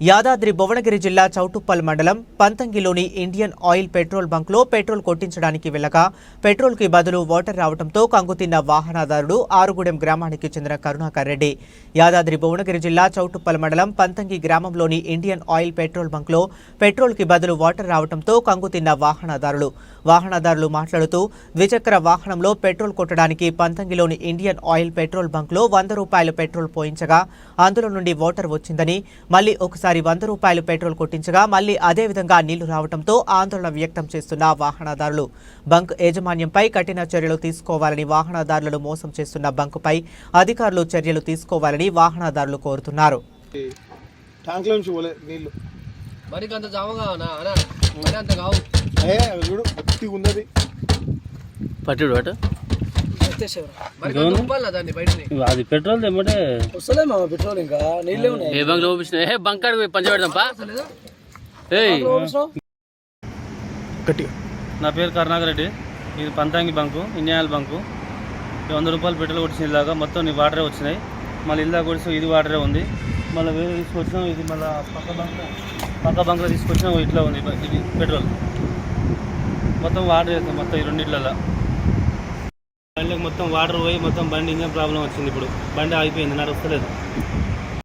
Yadadri Bhuvanagiri జిల్లా చౌటుప్పల్ మండలం పంతంగిలోని ఇండియన్ ఆయిల్ పెట్రోల్ బంక్లో పెట్రోల్ కొట్టించడానికి వెళ్ళగా పెట్రోల్కి బదులు వాటర్ రావడంతో కంగుతిన్న వాహనదారుడు ఆరుగుడెం గ్రామానికి చెందిన కరుణాకర్ రెడ్డి. యాదాద్రి భువనగిరి జిల్లా చౌటుప్పల్ మండలం పంతంగి గ్రామంలోని ఇండియన్ ఆయిల్ పెట్రోల్ బంక్లో పెట్రోల్కి బదులు వాటర్ రావడంతో కంగుతిన్న వాహనదారులు వాహనదారులు మాట్లాడుతూ ద్విచక్ర వాహనంలో పెట్రోల్ కొట్టడానికి పంతంగిలోని ఇండియన్ ఆయిల్ పెట్రోల్ బంక్లో వంద రూపాయల పెట్రోల్ పోయించగా అందులో నుండి వాటర్ వచ్చిందని మళ్ళీ ఒకసారి వంద రూపాయలు పెట్రోల్ కొట్టించగా మళ్ళీ అదే విధంగా నీళ్ళు రావడంతో ఆందోళన వ్యక్తం చేస్తున్న వాహనదారులు. బంక్ యాజమాన్యంపై కఠిన చర్యలు తీసుకోవాలని వాహనదారులను మోసం చేస్తున్న బంకుపై అధికారులు చర్యలు తీసుకోవాలని వాహనదారులు కోరుతున్నారు. పట్టుడు అటు. అది పెట్రోల్ తెమ్మంటే వస్తలే మా పెట్రోల్ ఇంకా నీళ్ళే ఉన్నాయి. ఏ బంక్ ఏ బంక్ కాడికి పోయి పంచ పెడదాం పా ఏయ్. గట్టిగా. నా పేరు కరుణాకర్ రెడ్డి. ఇది పంతాంగి బంకు ఇండియన్ బంకు. ఈ వంద రూపాయలు పెట్రోల్ కొట్టిన ఇలాగా మొత్తం నీ వాటరే వచ్చినాయి. మళ్ళీ ఇల్లా కొడిసి ఇది వాటరే ఉంది. మళ్ళీ వేరే తీసుకొచ్చినాం ఇది మళ్ళీ పక్క బంక్ పక్క బంక్లో తీసుకొచ్చినాం ఇట్లా ఉంది ఇది పెట్రోల్. మొత్తం వాటర్ వేస్తాం మొత్తం ఈ రెండిట్లలో. బండికి మొత్తం వాటర్ పోయి మొత్తం బండి ఇంజన్ ప్రాబ్లం వచ్చింది ఇప్పుడు. బండి ఆగిపోయింది నడుస్తలేదు.